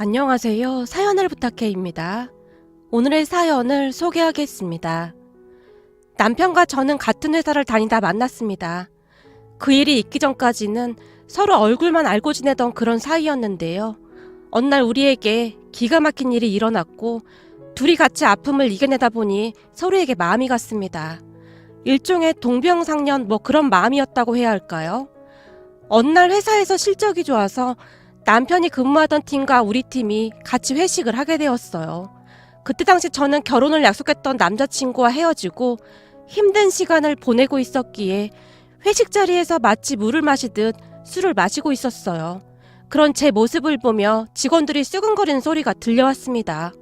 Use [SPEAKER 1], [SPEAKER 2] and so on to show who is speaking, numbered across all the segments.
[SPEAKER 1] 안녕하세요. 사연을 부탁해입니다. 오늘의 사연을 소개하겠습니다. 남편과 저는 같은 회사를 다니다 만났습니다. 그 일이 있기 전까지는 서로 얼굴만 알고 지내던 그런 사이였는데요. 어느 날 우리에게 기가 막힌 일이 일어났고 둘이 같이 아픔을 이겨내다 보니 서로에게 마음이 갔습니다. 일종의 동병상련 뭐 그런 마음이었다고 해야 할까요? 어느 날 회사에서 실적이 좋아서 남편이 근무하던 팀과 우리 팀이 같이 회식을 하게 되었어요. 그때 당시 저는 결혼을 약속했던 남자친구와 헤어지고 힘든 시간을 보내고 있었기에 회식 자리에서 마치 물을 마시듯 술을 마시고 있었어요. 그런 제 모습을 보며 직원들이 쓰근거리는 소리가 들려왔습니다.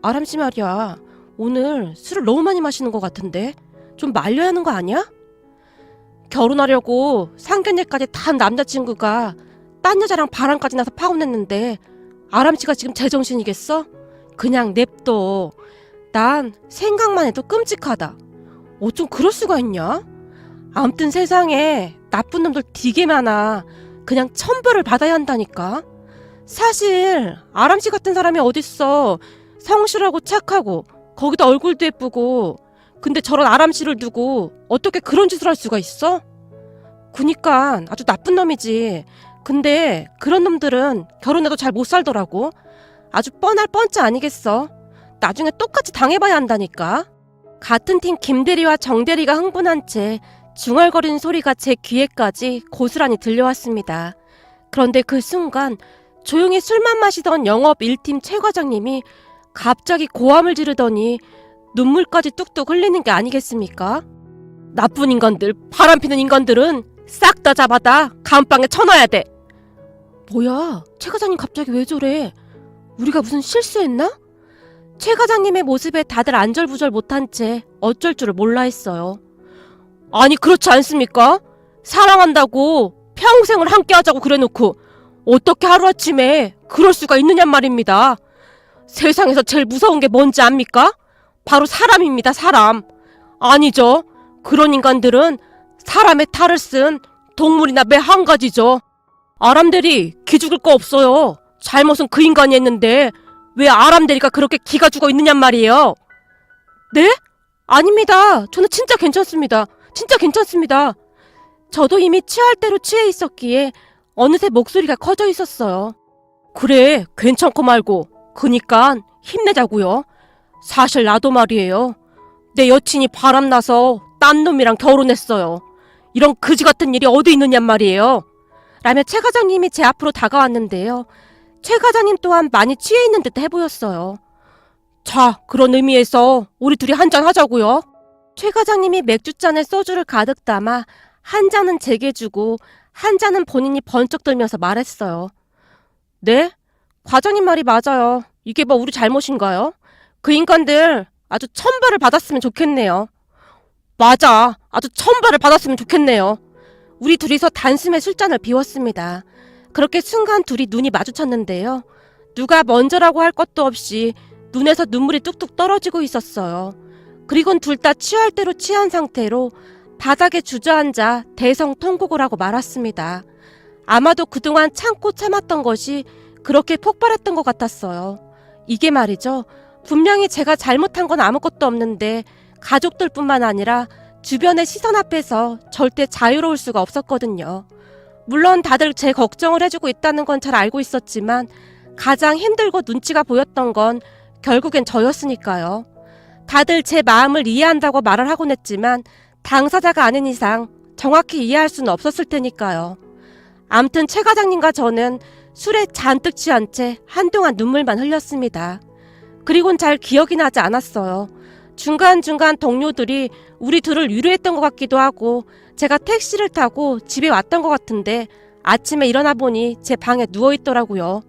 [SPEAKER 1] 아람 씨 말이야. 오늘 술을 너무 많이 마시는 것 같은데 좀 말려야 하는 거 아니야? 결혼하려고 상견례까지 다한 남자친구가 딴 여자랑 바람까지 나서 파혼했는데 아람 씨가 지금 제정신이겠어? 그냥 냅둬. 난 생각만 해도 끔찍하다. 어쩜 그럴 수가 있냐? 아무튼 세상에 나쁜 놈들 되게 많아. 그냥 천벌을 받아야 한다니까. 사실 아람 씨 같은 사람이 어딨어. 성실하고 착하고 거기다 얼굴도 예쁘고 근데 저런 아람 씨를 두고 어떻게 그런 짓을 할 수가 있어? 그니까 아주 나쁜 놈이지. 근데 그런 놈들은 결혼해도 잘 못 살더라고. 아주 뻔할 뻔짜 아니겠어. 나중에 똑같이 당해봐야 한다니까. 같은 팀 김대리와 정대리가 흥분한 채 중얼거리는 소리가 제 귀에까지 고스란히 들려왔습니다. 그런데 그 순간 조용히 술만 마시던 영업 1팀 최 과장님이 갑자기 고함을 지르더니 눈물까지 뚝뚝 흘리는 게 아니겠습니까? 나쁜 인간들, 바람피는 인간들은 싹 다 잡아다 감방에 쳐넣어야 돼. 뭐야, 최 과장님 갑자기 왜 저래? 우리가 무슨 실수했나? 최 과장님의 모습에 다들 안절부절 못한 채 어쩔 줄을 몰라 했어요. 아니, 그렇지 않습니까? 사랑한다고 평생을 함께 하자고 그래 놓고 어떻게 하루아침에 그럴 수가 있느냔 말입니다. 세상에서 제일 무서운 게 뭔지 압니까? 바로 사람입니다, 사람. 아니죠. 그런 인간들은 사람의 탈을 쓴 동물이나 매 한 가지죠. 아람들이 기죽을 거 없어요. 잘못은 그 인간이 했는데 왜 아람들이가 그렇게 기가 죽어 있느냔 말이에요. 네? 아닙니다. 저는 진짜 괜찮습니다. 진짜 괜찮습니다. 저도 이미 취할 대로 취해 있었기에 어느새 목소리가 커져 있었어요. 그래, 괜찮고 말고. 그니까 힘내자고요. 사실 나도 말이에요. 내 여친이 바람나서 딴 놈이랑 결혼했어요. 이런 그지 같은 일이 어디 있느냔 말이에요. 라며 최 과장님이 제 앞으로 다가왔는데요. 최 과장님 또한 많이 취해 있는 듯 해 보였어요. 자, 그런 의미에서 우리 둘이 한 잔 하자고요. 최 과장님이 맥주잔에 소주를 가득 담아 한 잔은 제게 주고 한 잔은 본인이 번쩍 들면서 말했어요. 네? 과장님 말이 맞아요. 이게 뭐 우리 잘못인가요? 그 인간들 아주 천벌을 받았으면 좋겠네요. 맞아. 아주 천벌을 받았으면 좋겠네요. 우리 둘이서 단숨에 술잔을 비웠습니다. 그렇게 순간 둘이 눈이 마주쳤는데요. 누가 먼저라고 할 것도 없이 눈에서 눈물이 뚝뚝 떨어지고 있었어요. 그리곤 둘 다 취할 대로 취한 상태로 바닥에 주저앉아 대성통곡을 하고 말았습니다. 아마도 그동안 참고 참았던 것이 그렇게 폭발했던 것 같았어요. 이게 말이죠. 분명히 제가 잘못한 건 아무것도 없는데 가족들뿐만 아니라 주변의 시선 앞에서 절대 자유로울 수가 없었거든요. 물론 다들 제 걱정을 해주고 있다는 건 잘 알고 있었지만 가장 힘들고 눈치가 보였던 건 결국엔 저였으니까요. 다들 제 마음을 이해한다고 말을 하곤 했지만 당사자가 아닌 이상 정확히 이해할 수는 없었을 테니까요. 암튼 최 과장님과 저는 술에 잔뜩 취한 채 한동안 눈물만 흘렸습니다. 그리곤 잘 기억이 나지 않았어요. 중간중간 동료들이 우리 둘을 위로했던 것 같기도 하고 제가 택시를 타고 집에 왔던 것 같은데 아침에 일어나 보니 제 방에 누워 있더라고요.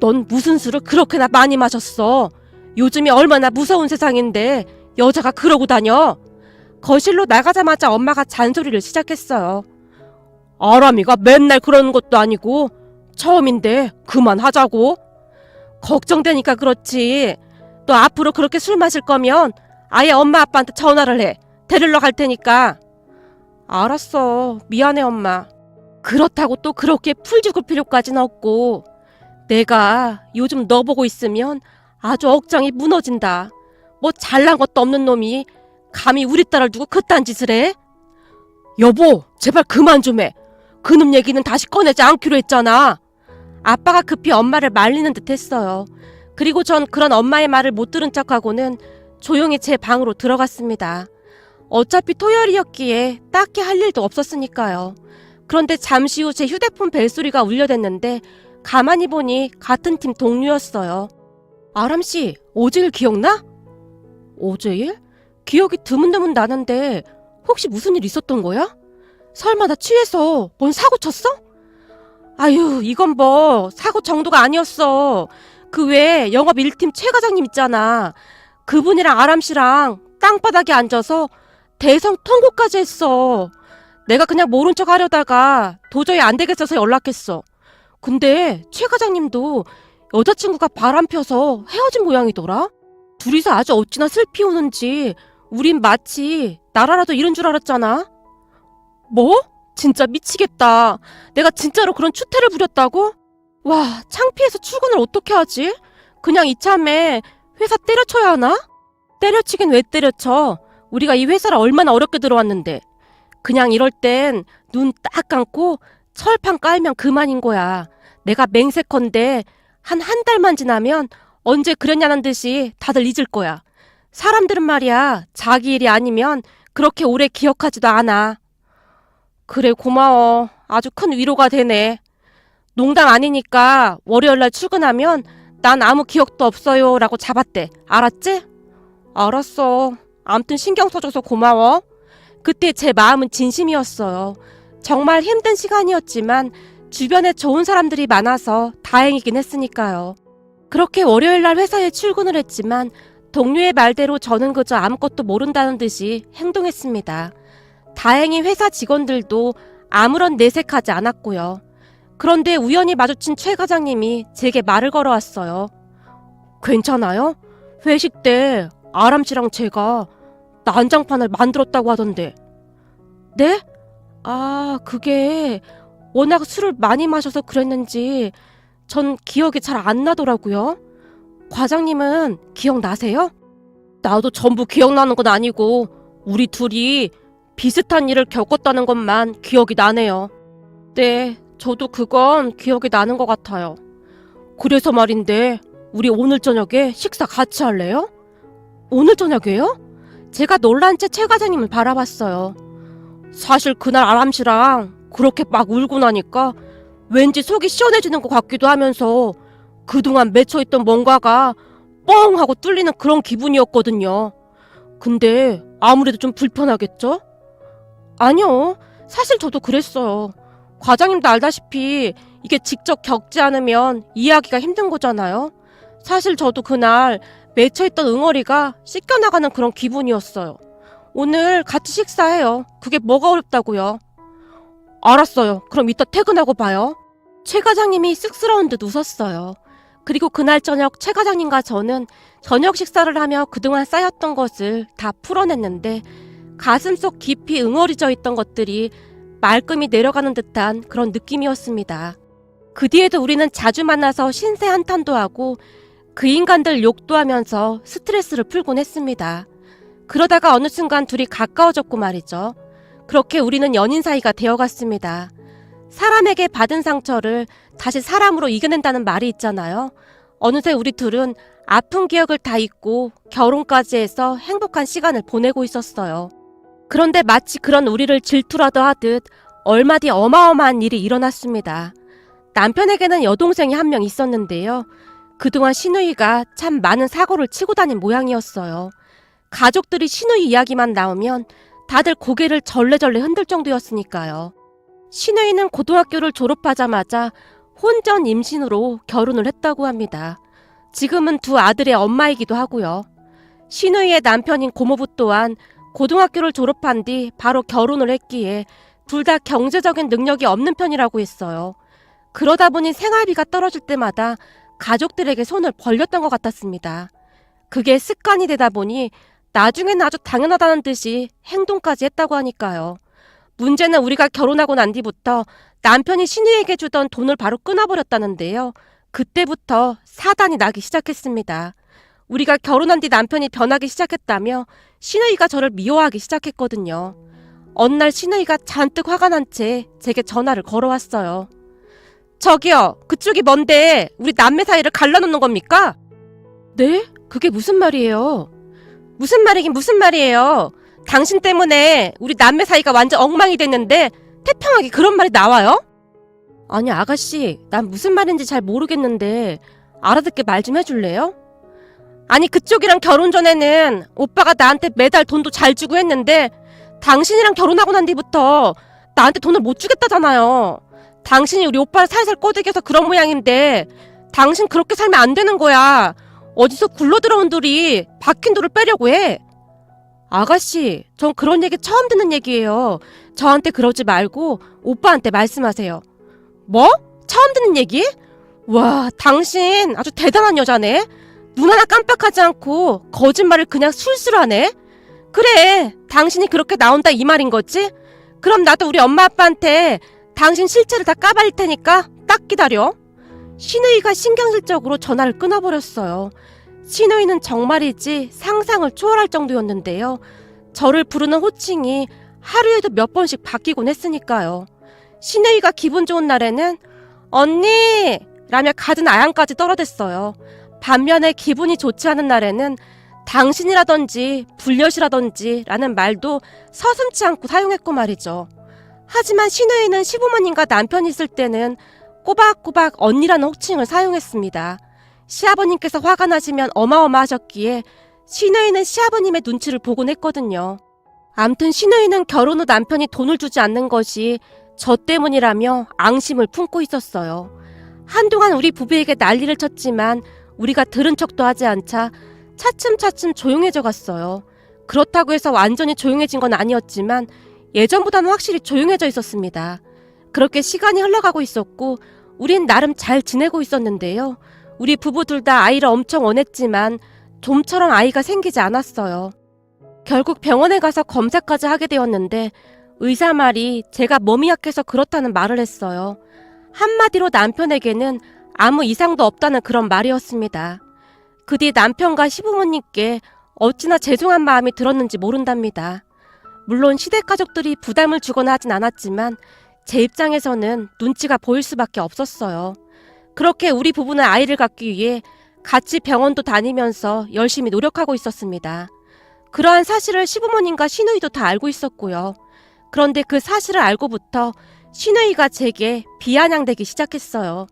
[SPEAKER 1] 넌 무슨 술을 그렇게나 많이 마셨어? 요즘이 얼마나 무서운 세상인데 여자가 그러고 다녀? 거실로 나가자마자 엄마가 잔소리를 시작했어요. 아람이가 맨날 그러는 것도 아니고 처음인데 그만하자고. 걱정되니까 그렇지. 너 앞으로 그렇게 술 마실 거면 아예 엄마 아빠한테 전화를 해. 데리러 갈 테니까. 알았어. 미안해 엄마. 그렇다고 또 그렇게 풀 죽을 필요까지는 없고 내가 요즘 너 보고 있으면 아주 억장이 무너진다. 뭐 잘난 것도 없는 놈이 감히 우리 딸을 두고 그딴 짓을 해? 여보, 제발 그만 좀 해. 그놈 얘기는 다시 꺼내지 않기로 했잖아. 아빠가 급히 엄마를 말리는 듯 했어요. 그리고 전 그런 엄마의 말을 못 들은 척하고는 조용히 제 방으로 들어갔습니다. 어차피 토요일이었기에 딱히 할 일도 없었으니까요. 그런데 잠시 후 제 휴대폰 벨소리가 울려댔는데 가만히 보니 같은 팀 동료였어요. 아람 씨, 어제 일 기억나? 어제 일? 기억이 드문드문 나는데 혹시 무슨 일 있었던 거야? 설마 나 취해서 뭔 사고 쳤어? 아유, 이건 뭐 사고 정도가 아니었어. 그 외에 영업 1팀 최 과장님 있잖아. 그분이랑 아람 씨랑 땅바닥에 앉아서 대성 통보까지 했어. 내가 그냥 모른 척 하려다가 도저히 안 되겠어서 연락했어. 근데 최 과장님도 여자친구가 바람 펴서 헤어진 모양이더라? 둘이서 아주 어찌나 슬피 우는지 우린 마치 나라라도 이런 줄 알았잖아. 뭐? 진짜 미치겠다. 내가 진짜로 그런 추태를 부렸다고? 와, 창피해서 출근을 어떻게 하지? 그냥 이참에 회사 때려쳐야 하나? 때려치긴 왜 때려쳐? 우리가 이 회사를 얼마나 어렵게 들어왔는데. 그냥 이럴 땐 눈 딱 감고 철판 깔면 그만인 거야. 내가 맹세컨대 한 한 달만 지나면 언제 그랬냐는 듯이 다들 잊을 거야. 사람들은 말이야, 자기 일이 아니면 그렇게 오래 기억하지도 않아. 그래, 고마워. 아주 큰 위로가 되네. 농담 아니니까 월요일날 출근하면 난 아무 기억도 없어요. 라고 잡았대. 알았지? 알았어. 암튼 신경 써줘서 고마워. 그때 제 마음은 진심이었어요. 정말 힘든 시간이었지만 주변에 좋은 사람들이 많아서 다행이긴 했으니까요. 그렇게 월요일날 회사에 출근을 했지만 동료의 말대로 저는 그저 아무것도 모른다는 듯이 행동했습니다. 다행히 회사 직원들도 아무런 내색하지 않았고요. 그런데 우연히 마주친 최 과장님이 제게 말을 걸어왔어요. 괜찮아요? 회식 때 아람 씨랑 제가 난장판을 만들었다고 하던데. 네? 아, 그게 워낙 술을 많이 마셔서 그랬는지 전 기억이 잘 안 나더라고요. 과장님은 기억나세요? 나도 전부 기억나는 건 아니고 우리 둘이 비슷한 일을 겪었다는 것만 기억이 나네요. 네, 저도 그건 기억이 나는 것 같아요. 그래서 말인데 우리 오늘 저녁에 식사 같이 할래요? 오늘 저녁에요? 제가 놀란 채 최 과장님을 바라봤어요. 사실 그날 아람 씨랑 그렇게 막 울고 나니까 왠지 속이 시원해지는 것 같기도 하면서 그동안 맺혀있던 뭔가가 뻥 하고 뚫리는 그런 기분이었거든요. 근데 아무래도 좀 불편하겠죠? 아니요. 사실 저도 그랬어요. 과장님도 알다시피 이게 직접 겪지 않으면 이해하기가 힘든 거잖아요. 사실 저도 그날 맺혀있던 응어리가 씻겨나가는 그런 기분이었어요. 오늘 같이 식사해요. 그게 뭐가 어렵다고요? 알았어요. 그럼 이따 퇴근하고 봐요. 최 과장님이 쑥스러운 듯 웃었어요. 그리고 그날 저녁 최 과장님과 저는 저녁 식사를 하며 그동안 쌓였던 것을 다 풀어냈는데 가슴 속 깊이 응어리져 있던 것들이 말끔히 내려가는 듯한 그런 느낌이었습니다. 그 뒤에도 우리는 자주 만나서 신세 한탄도 하고 그 인간들 욕도 하면서 스트레스를 풀곤 했습니다. 그러다가 어느 순간 둘이 가까워졌고 말이죠. 그렇게 우리는 연인 사이가 되어갔습니다. 사람에게 받은 상처를 다시 사람으로 이겨낸다는 말이 있잖아요. 어느새 우리 둘은 아픈 기억을 다 잊고 결혼까지 해서 행복한 시간을 보내고 있었어요. 그런데 마치 그런 우리를 질투라도 하듯 얼마 뒤 어마어마한 일이 일어났습니다. 남편에게는 여동생이 한 명 있었는데요. 그동안 신우이가 참 많은 사고를 치고 다닌 모양이었어요. 가족들이 신우이 이야기만 나오면 다들 고개를 절레절레 흔들 정도였으니까요. 신우이는 고등학교를 졸업하자마자 혼전 임신으로 결혼을 했다고 합니다. 지금은 두 아들의 엄마이기도 하고요. 신우이의 남편인 고모부 또한 고등학교를 졸업한 뒤 바로 결혼을 했기에 둘 다 경제적인 능력이 없는 편이라고 했어요. 그러다 보니 생활비가 떨어질 때마다 가족들에게 손을 벌렸던 것 같았습니다. 그게 습관이 되다 보니 나중엔 아주 당연하다는 듯이 행동까지 했다고 하니까요. 문제는 우리가 결혼하고 난 뒤부터 남편이 신우에게 주던 돈을 바로 끊어버렸다는데요. 그때부터 사단이 나기 시작했습니다. 우리가 결혼한 뒤 남편이 변하기 시작했다며 신우이가 저를 미워하기 시작했거든요. 어느 날 신우이가 잔뜩 화가 난 채 제게 전화를 걸어왔어요. 저기요, 그쪽이 뭔데 우리 남매 사이를 갈라놓는 겁니까? 네? 그게 무슨 말이에요? 무슨 말이긴 무슨 말이에요? 당신 때문에 우리 남매 사이가 완전 엉망이 됐는데 태평하게 그런 말이 나와요? 아니 아가씨, 난 무슨 말인지 잘 모르겠는데 알아듣게 말 좀 해줄래요? 아니 그쪽이랑 결혼 전에는 오빠가 나한테 매달 돈도 잘 주고 했는데 당신이랑 결혼하고 난 뒤부터 나한테 돈을 못 주겠다잖아요. 당신이 우리 오빠를 살살 꼬드겨서 그런 모양인데 당신 그렇게 살면 안 되는 거야. 어디서 굴러 들어온 돌이 박힌 돌을 빼려고 해. 아가씨, 전 그런 얘기 처음 듣는 얘기예요. 저한테 그러지 말고 오빠한테 말씀하세요. 뭐? 처음 듣는 얘기? 와, 당신 아주 대단한 여자네. 눈 하나 깜빡하지 않고 거짓말을 그냥 술술 하네. 그래, 당신이 그렇게 나온다 이 말인 거지? 그럼 나도 우리 엄마 아빠한테 당신 실체를 다 까발릴 테니까 딱 기다려. 신우이가 신경질적으로 전화를 끊어버렸어요. 신우이는 정말이지 상상을 초월할 정도였는데요. 저를 부르는 호칭이 하루에도 몇 번씩 바뀌곤 했으니까요. 신우이가 기분 좋은 날에는 언니! 라며 갖은 아양까지 떨어댔어요. 반면에 기분이 좋지 않은 날에는 당신이라든지 불려시라든지 라는 말도 서슴치 않고 사용했고 말이죠. 하지만 신우이는 시부모님과 남편이 있을 때는 꼬박꼬박 언니라는 호칭을 사용했습니다. 시아버님께서 화가 나시면 어마어마하셨기에 신우이는 시아버님의 눈치를 보곤 했거든요. 암튼 신우이는 결혼 후 남편이 돈을 주지 않는 것이 저 때문이라며 앙심을 품고 있었어요. 한동안 우리 부부에게 난리를 쳤지만 우리가 들은 척도 하지 않자 차츰차츰 조용해져 갔어요. 그렇다고 해서 완전히 조용해진 건 아니었지만 예전보다는 확실히 조용해져 있었습니다. 그렇게 시간이 흘러가고 있었고 우린 나름 잘 지내고 있었는데요. 우리 부부 둘 다 아이를 엄청 원했지만 좀처럼 아이가 생기지 않았어요. 결국 병원에 가서 검사까지 하게 되었는데 의사 말이 제가 몸이 약해서 그렇다는 말을 했어요. 한마디로 남편에게는 아무 이상도 없다는 그런 말이었습니다. 그 뒤 남편과 시부모님께 어찌나 죄송한 마음이 들었는지 모른답니다. 물론 시댁 가족들이 부담을 주거나 하진 않았지만 제 입장에서는 눈치가 보일 수밖에 없었어요. 그렇게 우리 부부는 아이를 갖기 위해 같이 병원도 다니면서 열심히 노력하고 있었습니다. 그러한 사실을 시부모님과 신우이도 다 알고 있었고요. 그런데 그 사실을 알고부터 신우이가 제게 비아냥대기 시작했어요.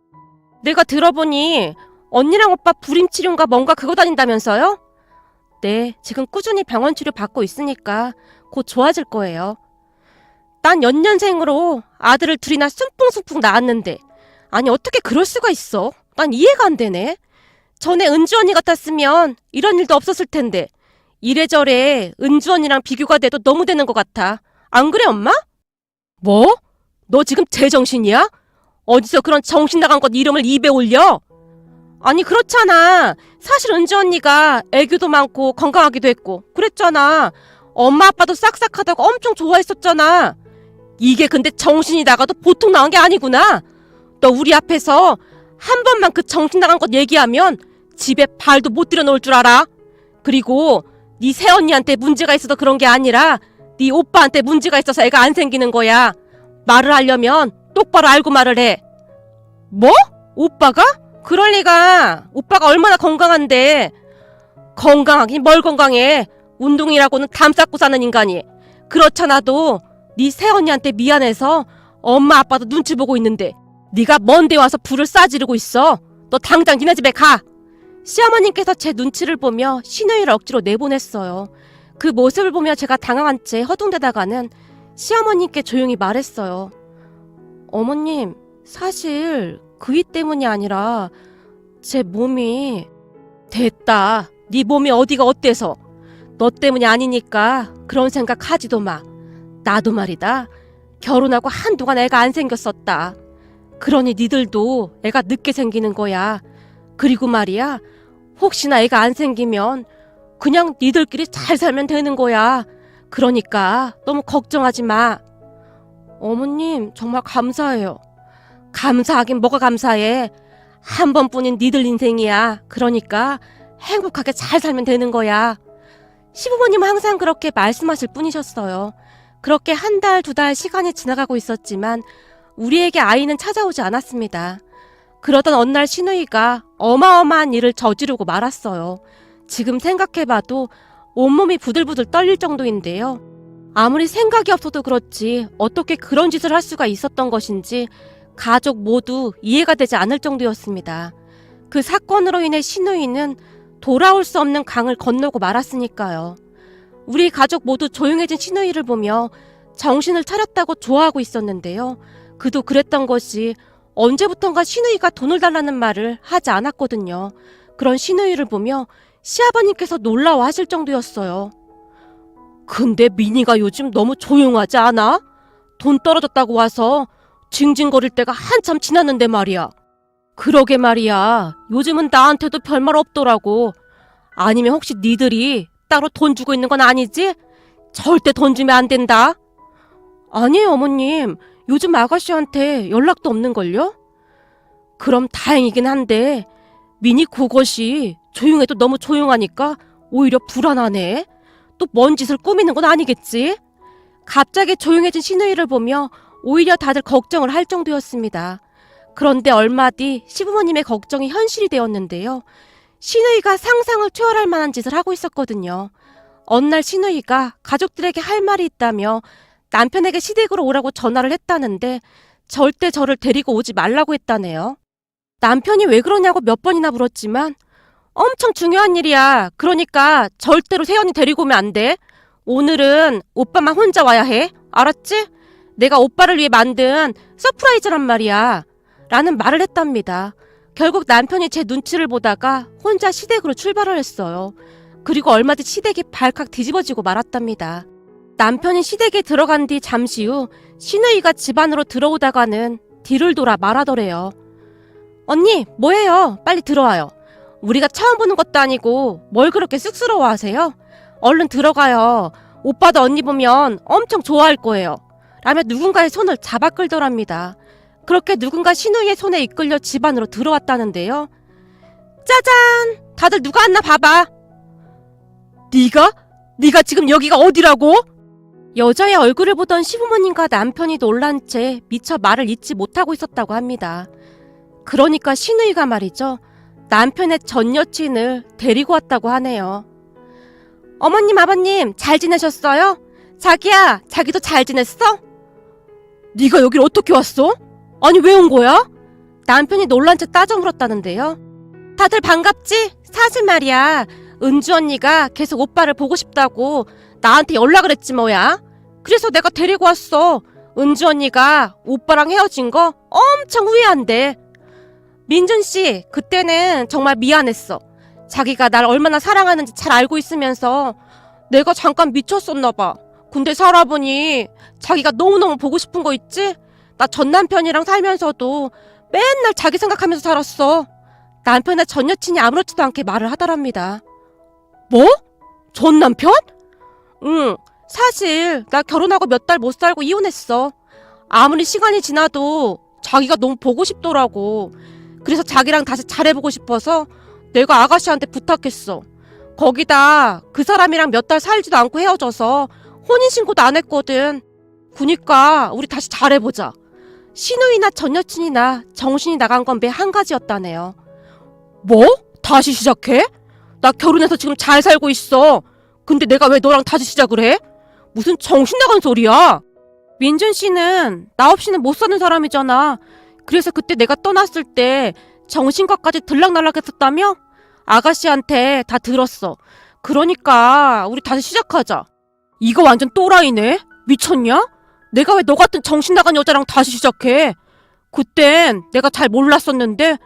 [SPEAKER 1] 내가 들어보니 언니랑 오빠 불임 치료인가 뭔가 그거 다닌다면서요? 네, 지금 꾸준히 병원 치료 받고 있으니까 곧 좋아질 거예요. 난 연년생으로 아들을 둘이나 숭풍숭풍 낳았는데 아니 어떻게 그럴 수가 있어? 난 이해가 안 되네. 전에 은주 언니 같았으면 이런 일도 없었을 텐데 이래저래 은주 언니랑 비교가 돼도 너무 되는 것 같아. 안 그래 엄마? 뭐? 너 지금 제정신이야? 어디서 그런 정신 나간 것 이름을 입에 올려? 아니 그렇잖아. 사실 은주 언니가 애교도 많고 건강하기도 했고 그랬잖아. 엄마 아빠도 싹싹하다고 엄청 좋아했었잖아. 이게 근데 정신이 나가도 보통 나온 게 아니구나. 너 우리 앞에서 한 번만 그 정신 나간 것 얘기하면 집에 발도 못 들여놓을 줄 알아. 그리고 네 새언니한테 문제가 있어서 그런 게 아니라 네 오빠한테 문제가 있어서 애가 안 생기는 거야. 말을 하려면 똑바로 알고 말을 해. 뭐? 오빠가? 그럴 리가. 오빠가 얼마나 건강한데. 건강하긴 뭘 건강해. 운동이라고는 담 쌓고 사는 인간이. 그렇잖아도 네 새언니한테 미안해서 엄마 아빠도 눈치 보고 있는데 네가 먼데 와서 불을 싸지르고 있어. 너 당장 니네 집에 가. 시어머님께서 제 눈치를 보며 신우이를 억지로 내보냈어요. 그 모습을 보며 제가 당황한 채 허둥대다가는 시어머님께 조용히 말했어요. 어머님, 사실 그이 때문이 아니라 제 몸이 됐다. 네 몸이 어디가 어때서? 너 때문이 아니니까 그런 생각 하지도 마. 나도 말이다. 결혼하고 한동안 애가 안 생겼었다. 그러니 니들도 애가 늦게 생기는 거야. 그리고 말이야. 혹시나 애가 안 생기면 그냥 니들끼리 잘 살면 되는 거야. 그러니까 너무 걱정하지 마. 어머님, 정말 감사해요. 감사하긴 뭐가 감사해. 한 번뿐인 니들 인생이야. 그러니까 행복하게 잘 살면 되는 거야. 시부모님은 항상 그렇게 말씀하실 뿐이셨어요. 그렇게 한 달, 두 달 시간이 지나가고 있었지만 우리에게 아이는 찾아오지 않았습니다. 그러던 어느 날 신우이가 어마어마한 일을 저지르고 말았어요. 지금 생각해봐도 온몸이 부들부들 떨릴 정도인데요. 아무리 생각이 없어도 그렇지 어떻게 그런 짓을 할 수가 있었던 것인지 가족 모두 이해가 되지 않을 정도였습니다. 그 사건으로 인해 신우이는 돌아올 수 없는 강을 건너고 말았으니까요. 우리 가족 모두 조용해진 신우이를 보며 정신을 차렸다고 좋아하고 있었는데요. 그도 그랬던 것이 언제부턴가 신우이가 돈을 달라는 말을 하지 않았거든요. 그런 신우이를 보며 시아버님께서 놀라워 하실 정도였어요. 근데 미니가 요즘 너무 조용하지 않아? 돈 떨어졌다고 와서 징징거릴 때가 한참 지났는데 말이야. 그러게 말이야. 요즘은 나한테도 별말 없더라고. 아니면 혹시 니들이 따로 돈 주고 있는 건 아니지? 절대 돈 주면 안 된다. 아니에요, 어머님. 요즘 아가씨한테 연락도 없는걸요? 그럼 다행이긴 한데, 미니 그것이 조용해도 너무 조용하니까 오히려 불안하네. 또 뭔 짓을 꾸미는 건 아니겠지? 갑자기 조용해진 신우이를 보며 오히려 다들 걱정을 할 정도였습니다. 그런데 얼마 뒤 시부모님의 걱정이 현실이 되었는데요. 신우이가 상상을 초월할 만한 짓을 하고 있었거든요. 어느 날 신우이가 가족들에게 할 말이 있다며 남편에게 시댁으로 오라고 전화를 했다는데 절대 저를 데리고 오지 말라고 했다네요. 남편이 왜 그러냐고 몇 번이나 물었지만 엄청 중요한 일이야. 그러니까 절대로 세연이 데리고 오면 안 돼. 오늘은 오빠만 혼자 와야 해. 알았지? 내가 오빠를 위해 만든 서프라이즈란 말이야. 라는 말을 했답니다. 결국 남편이 제 눈치를 보다가 혼자 시댁으로 출발을 했어요. 그리고 얼마 뒤 시댁이 발칵 뒤집어지고 말았답니다. 남편이 시댁에 들어간 뒤 잠시 후 신우이가 집 안으로 들어오다가는 뒤를 돌아 말하더래요. 언니, 뭐해요? 빨리 들어와요. 우리가 처음 보는 것도 아니고 뭘 그렇게 쑥스러워 하세요? 얼른 들어가요. 오빠도 언니 보면 엄청 좋아할 거예요. 라며 누군가의 손을 잡아 끌더랍니다. 그렇게 누군가 신우이의 손에 이끌려 집 안으로 들어왔다는데요. 짜잔! 다들 누가 왔나 봐봐. 네가? 네가 지금 여기가 어디라고? 여자의 얼굴을 보던 시부모님과 남편이 놀란 채 미처 말을 잇지 못하고 있었다고 합니다. 그러니까 신우이가 말이죠. 남편의 전 여친을 데리고 왔다고 하네요. 어머님, 아버님, 잘 지내셨어요? 자기야, 자기도 잘 지냈어? 네가 여길 어떻게 왔어? 아니, 왜 온 거야? 남편이 놀란 채 따져 물었다는데요. 다들 반갑지? 사실 말이야. 은주 언니가 계속 오빠를 보고 싶다고 나한테 연락을 했지 뭐야. 그래서 내가 데리고 왔어. 은주 언니가 오빠랑 헤어진 거 엄청 후회한대. 민준 씨, 그때는 정말 미안했어. 자기가 날 얼마나 사랑하는지 잘 알고 있으면서 내가 잠깐 미쳤었나 봐. 근데 살아보니 자기가 너무너무 보고 싶은 거 있지? 나 전 남편이랑 살면서도 맨날 자기 생각하면서 살았어. 남편의 전 여친이 아무렇지도 않게 말을 하더랍니다. 뭐? 전 남편? 응, 사실 나 결혼하고 몇 달 못 살고 이혼했어. 아무리 시간이 지나도 자기가 너무 보고 싶더라고. 그래서 자기랑 다시 잘해보고 싶어서 내가 아가씨한테 부탁했어. 거기다 그 사람이랑 몇 달 살지도 않고 헤어져서 혼인신고도 안 했거든. 그니까 우리 다시 잘해보자. 신우이나 전 여친이나 정신이 나간 건 매 한 가지였다네요. 뭐? 다시 시작해? 나 결혼해서 지금 잘 살고 있어. 근데 내가 왜 너랑 다시 시작을 해? 무슨 정신 나간 소리야? 민준 씨는 나 없이는 못 사는 사람이잖아. 그래서 그때 내가 떠났을 때 정신과까지 들락날락했었다며? 아가씨한테 다 들었어. 그러니까 우리 다시 시작하자. 이거 완전 또라이네? 미쳤냐? 내가 왜 너 같은 정신 나간 여자랑 다시 시작해? 그땐 내가 잘 몰랐었는데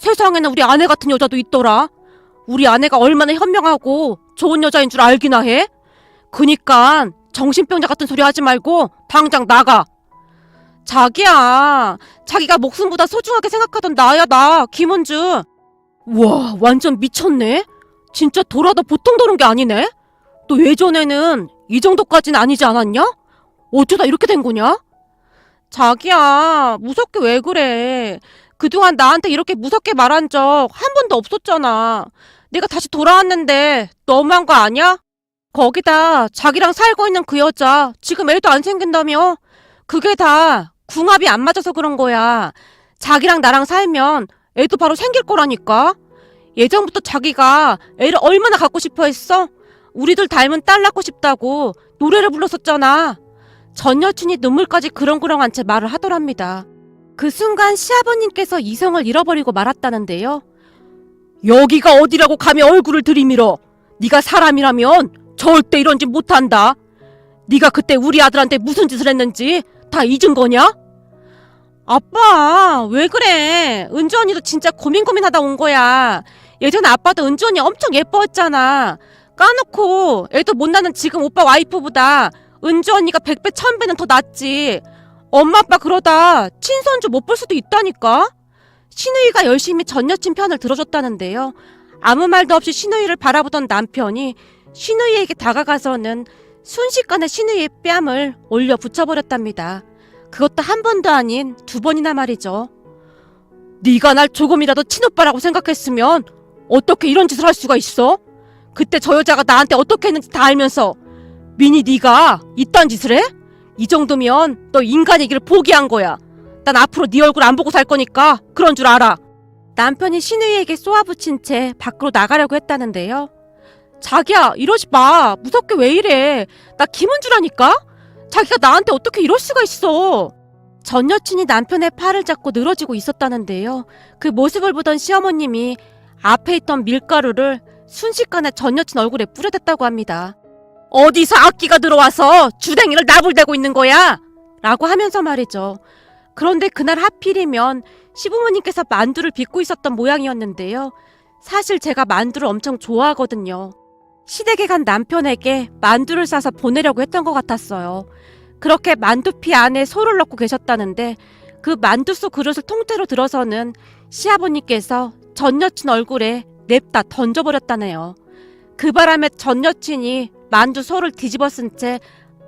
[SPEAKER 1] 세상에는 우리 아내 같은 여자도 있더라. 우리 아내가 얼마나 현명하고 좋은 여자인 줄 알기나 해? 그니까 정신병자 같은 소리 하지 말고 당장 나가. 자기야, 자기가 목숨보다 소중하게 생각하던 나야 나 김은주. 와, 완전 미쳤네. 진짜 돌아도 보통 도는 게 아니네. 너 예전에는 이 정도까지는 아니지 않았냐? 어쩌다 이렇게 된 거냐? 자기야, 무섭게 왜 그래? 그동안 나한테 이렇게 무섭게 말한 적 한 번도 없었잖아. 내가 다시 돌아왔는데 너무한 거 아니야? 거기다 자기랑 살고 있는 그 여자 지금 애도 안 생긴다며? 그게 다 궁합이 안 맞아서 그런 거야. 자기랑 나랑 살면 애도 바로 생길 거라니까. 예전부터 자기가 애를 얼마나 갖고 싶어 했어? 우리들 닮은 딸 낳고 싶다고 노래를 불렀었잖아. 전 여친이 눈물까지 그렁그렁한 채 말을 하더랍니다. 그 순간 시아버님께서 이성을 잃어버리고 말았다는데요. 여기가 어디라고 감히 얼굴을 들이밀어. 네가 사람이라면 절대 이런 짓 못한다. 네가 그때 우리 아들한테 무슨 짓을 했는지 다 잊은 거냐? 아빠, 왜 그래? 은주 언니도 진짜 고민 고민하다 온 거야. 예전에 아빠도 은주 언니 엄청 예뻐했잖아. 까놓고 애도 못 낳는 지금 오빠 와이프보다 은주 언니가 백배 천배는 더 낫지. 엄마 아빠 그러다 친손주 못 볼 수도 있다니까. 신우이가 열심히 전 여친 편을 들어줬다는데요. 아무 말도 없이 신우이를 바라보던 남편이 신우이에게 다가가서는 순식간에 신우이의 뺨을 올려 붙여버렸답니다. 그것도 한 번도 아닌 두 번이나 말이죠. 네가 날 조금이라도 친오빠라고 생각했으면 어떻게 이런 짓을 할 수가 있어? 그때 저 여자가 나한테 어떻게 했는지 다 알면서 미니 네가 이딴 짓을 해? 이 정도면 너 인간이기를 포기한 거야. 난 앞으로 네 얼굴 안 보고 살 거니까 그런 줄 알아. 남편이 신우이에게 쏘아붙인 채 밖으로 나가려고 했다는데요. 자기야 이러지 마. 무섭게 왜 이래. 나 김은주라니까? 자기가 나한테 어떻게 이럴 수가 있어. 전 여친이 남편의 팔을 잡고 늘어지고 있었다는데요. 그 모습을 보던 시어머님이 앞에 있던 밀가루를 순식간에 전 여친 얼굴에 뿌려댔다고 합니다. 어디서 악기가 들어와서 주댕이를 나불대고 있는 거야? 라고 하면서 말이죠. 그런데 그날 하필이면 시부모님께서 만두를 빚고 있었던 모양이었는데요. 사실 제가 만두를 엄청 좋아하거든요. 시댁에 간 남편에게 만두를 싸서 보내려고 했던 것 같았어요. 그렇게 만두피 안에 소를 넣고 계셨다는데 그 만두 속 그릇을 통째로 들어서는 시아버님께서 전 여친 얼굴에 냅다 던져버렸다네요. 그 바람에 전 여친이 만두 소를 뒤집어 쓴 채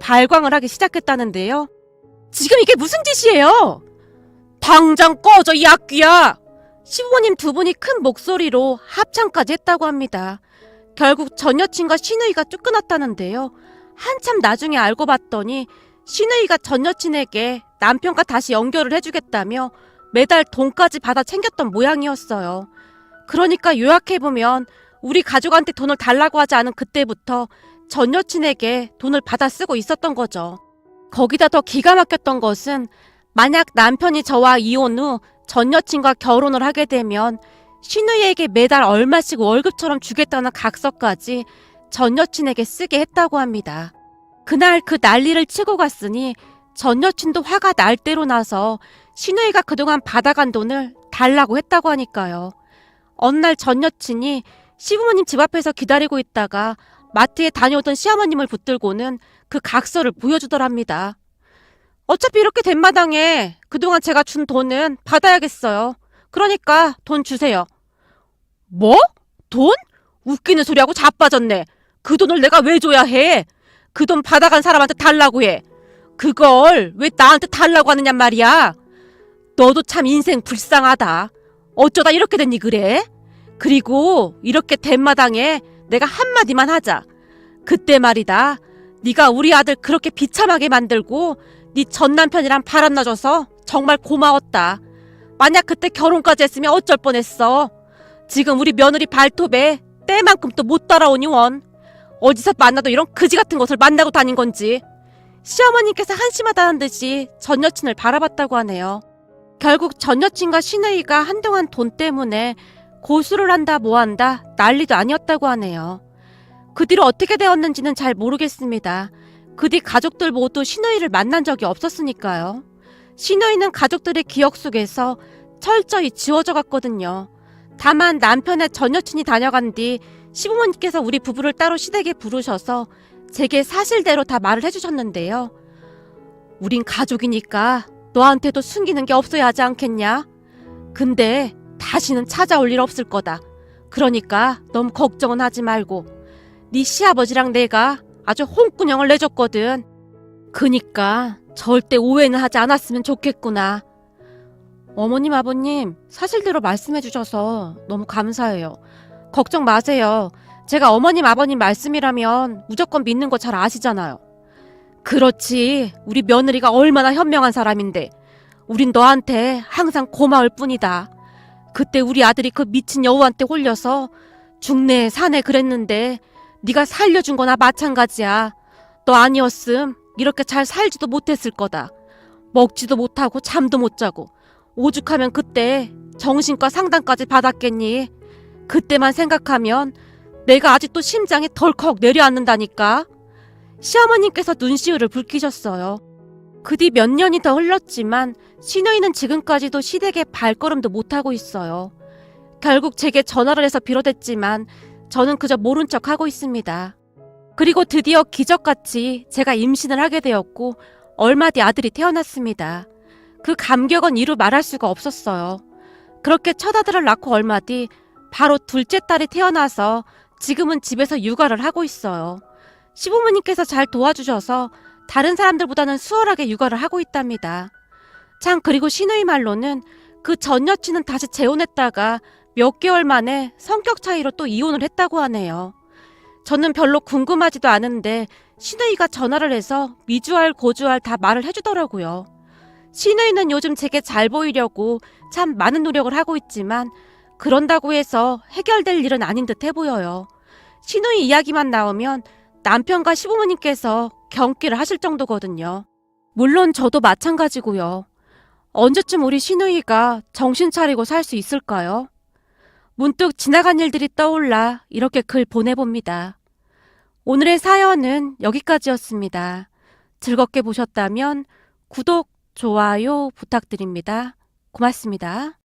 [SPEAKER 1] 발광을 하기 시작했다는데요. 지금 이게 무슨 짓이에요? 당장 꺼져 이 악귀야! 시부모님 두 분이 큰 목소리로 합창까지 했다고 합니다. 결국 전 여친과 신우이가 쫓겨났다는데요. 한참 나중에 알고 봤더니 신우이가 전 여친에게 남편과 다시 연결을 해주겠다며 매달 돈까지 받아 챙겼던 모양이었어요. 그러니까 요약해보면 우리 가족한테 돈을 달라고 하지 않은 그때부터 전 여친에게 돈을 받아 쓰고 있었던 거죠. 거기다 더 기가 막혔던 것은 만약 남편이 저와 이혼 후 전 여친과 결혼을 하게 되면 신우이에게 매달 얼마씩 월급처럼 주겠다는 각서까지 전 여친에게 쓰게 했다고 합니다. 그날 그 난리를 치고 갔으니 전 여친도 화가 날 대로 나서 신우이가 그동안 받아간 돈을 달라고 했다고 하니까요. 어느 날 전 여친이 시부모님 집 앞에서 기다리고 있다가 마트에 다녀오던 시어머님을 붙들고는 그 각서를 보여주더랍니다. 어차피 이렇게 된 마당에 그동안 제가 준 돈은 받아야겠어요. 그러니까 돈 주세요. 뭐? 돈? 웃기는 소리하고 자빠졌네. 그 돈을 내가 왜 줘야 해? 그 돈 받아간 사람한테 달라고 해. 그걸 왜 나한테 달라고 하느냐 말이야. 너도 참 인생 불쌍하다. 어쩌다 이렇게 됐니 그래? 그리고 이렇게 된 마당에 내가 한마디만 하자. 그때 말이다. 네가 우리 아들 그렇게 비참하게 만들고 네 전 남편이랑 바람나줘서 정말 고마웠다. 만약 그때 결혼까지 했으면 어쩔 뻔했어. 지금 우리 며느리 발톱에 때만큼 또못 따라오니 원. 어디서 만나도 이런 그지 같은 것을 만나고 다닌 건지. 시어머님께서 한심하다는 듯이 전 여친을 바라봤다고 하네요. 결국 전 여친과 신우이가 한동안 돈 때문에 고수를 한다 뭐 한다 난리도 아니었다고 하네요. 그 뒤로 어떻게 되었는지는 잘 모르겠습니다. 그 뒤 가족들 모두 신우이를 만난 적이 없었으니까요. 신우이는 가족들의 기억 속에서 철저히 지워져 갔거든요. 다만 남편의 전 여친이 다녀간 뒤 시부모님께서 우리 부부를 따로 시댁에 부르셔서 제게 사실대로 다 말을 해주셨는데요. 우린 가족이니까 너한테도 숨기는 게 없어야 하지 않겠냐? 근데 다시는 찾아올 일 없을 거다. 그러니까 너무 걱정은 하지 말고 네 시아버지랑 내가 아주 홍군형을 내줬거든. 그니까 절대 오해는 하지 않았으면 좋겠구나. 어머님, 아버님, 사실대로 말씀해 주셔서 너무 감사해요. 걱정 마세요. 제가 어머님, 아버님 말씀이라면 무조건 믿는 거 잘 아시잖아요. 그렇지. 우리 며느리가 얼마나 현명한 사람인데. 우린 너한테 항상 고마울 뿐이다. 그때 우리 아들이 그 미친 여우한테 홀려서 죽네 사네 그랬는데 네가 살려준 거나 마찬가지야. 너 아니었음 이렇게 잘 살지도 못했을 거다. 먹지도 못하고 잠도 못 자고 오죽하면 그때 정신과 상담까지 받았겠니? 그때만 생각하면 내가 아직도 심장이 덜컥 내려앉는다니까. 시어머님께서 눈시울을 붉히셨어요. 그 뒤 몇 년이 더 흘렀지만 시누이는 지금까지도 시댁에 발걸음도 못하고 있어요. 결국 제게 전화를 해서 빌어댔지만 저는 그저 모른 척 하고 있습니다. 그리고 드디어 기적같이 제가 임신을 하게 되었고 얼마 뒤 아들이 태어났습니다. 그 감격은 이루 말할 수가 없었어요. 그렇게 첫 아들을 낳고 얼마 뒤 바로 둘째 딸이 태어나서 지금은 집에서 육아를 하고 있어요. 시부모님께서 잘 도와주셔서 다른 사람들보다는 수월하게 육아를 하고 있답니다. 참 그리고 시누이 말로는 그 전 여친은 다시 재혼했다가 몇 개월 만에 성격 차이로 또 이혼을 했다고 하네요. 저는 별로 궁금하지도 않은데 시누이가 전화를 해서 미주알 고주알 다 말을 해주더라고요. 시누이는 요즘 제게 잘 보이려고 참 많은 노력을 하고 있지만 그런다고 해서 해결될 일은 아닌 듯해 보여요. 시누이 이야기만 나오면 남편과 시부모님께서 경기를 하실 정도거든요. 물론 저도 마찬가지고요. 언제쯤 우리 시누이가 정신 차리고 살 수 있을까요? 문득 지나간 일들이 떠올라 이렇게 글 보내봅니다. 오늘의 사연은 여기까지였습니다. 즐겁게 보셨다면 구독, 좋아요 부탁드립니다. 고맙습니다.